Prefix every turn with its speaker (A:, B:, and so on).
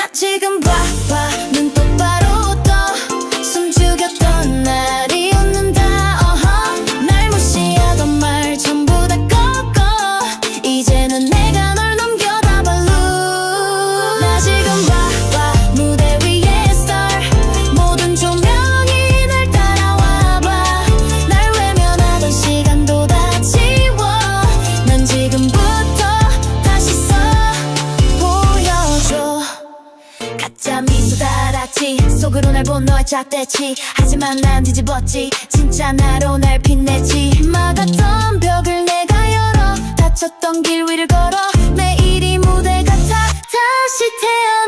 A: 나 지금 봐봐 가짜 미소 달았지. 속으로 날 본 너의 짝대치. 하지만 난 뒤집었지. 진짜 나로 날 빛내지. 막았던 벽을 내가 열어. 다쳤던 길 위를 걸어. 매일이 무대 같아 다시 태어